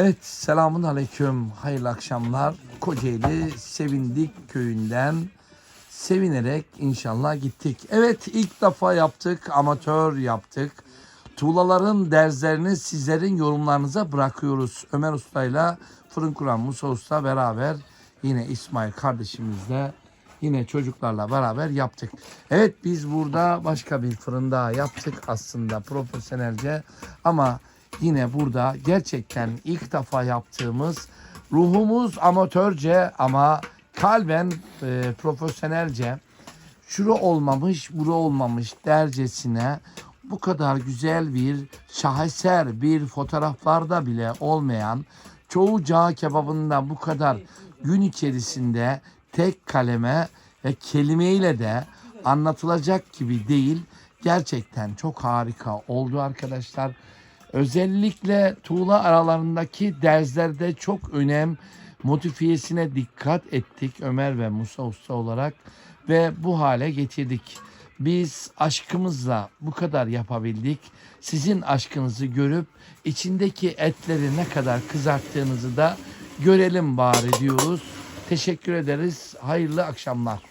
Evet selamun aleyküm. Hayırlı akşamlar. Kocaeli Sevindik köyünden sevinerek inşallah gittik. Evet ilk defa yaptık. Amatör yaptık. Tuğlaların derzlerini sizlerin yorumlarınıza bırakıyoruz. Ömer Usta'yla Fırın Kuran Musa Usta beraber yine İsmail kardeşimizle yine çocuklarla beraber yaptık. Evet biz burada başka bir fırın daha yaptık aslında profesyonelce ama yine burada gerçekten ilk defa yaptığımız ruhumuz amatörce ama kalben e, profesyonelce şura olmamış, bura olmamış dercesine bu kadar güzel bir şaheser bir fotoğraflarda bile olmayan çoğu cağ kebabında bu kadar gün içerisinde tek kaleme ve kelimeyle de anlatılacak gibi değil. Gerçekten çok harika oldu arkadaşlar. Özellikle tuğla aralarındaki derzlerde çok önem modifiyesine dikkat ettik Ömer ve Musa Usta olarak ve bu hale getirdik. Biz aşkımızla bu kadar yapabildik. Sizin aşkınızı görüp içindeki etleri ne kadar kızarttığınızı da görelim bari diyoruz. Teşekkür ederiz. Hayırlı akşamlar.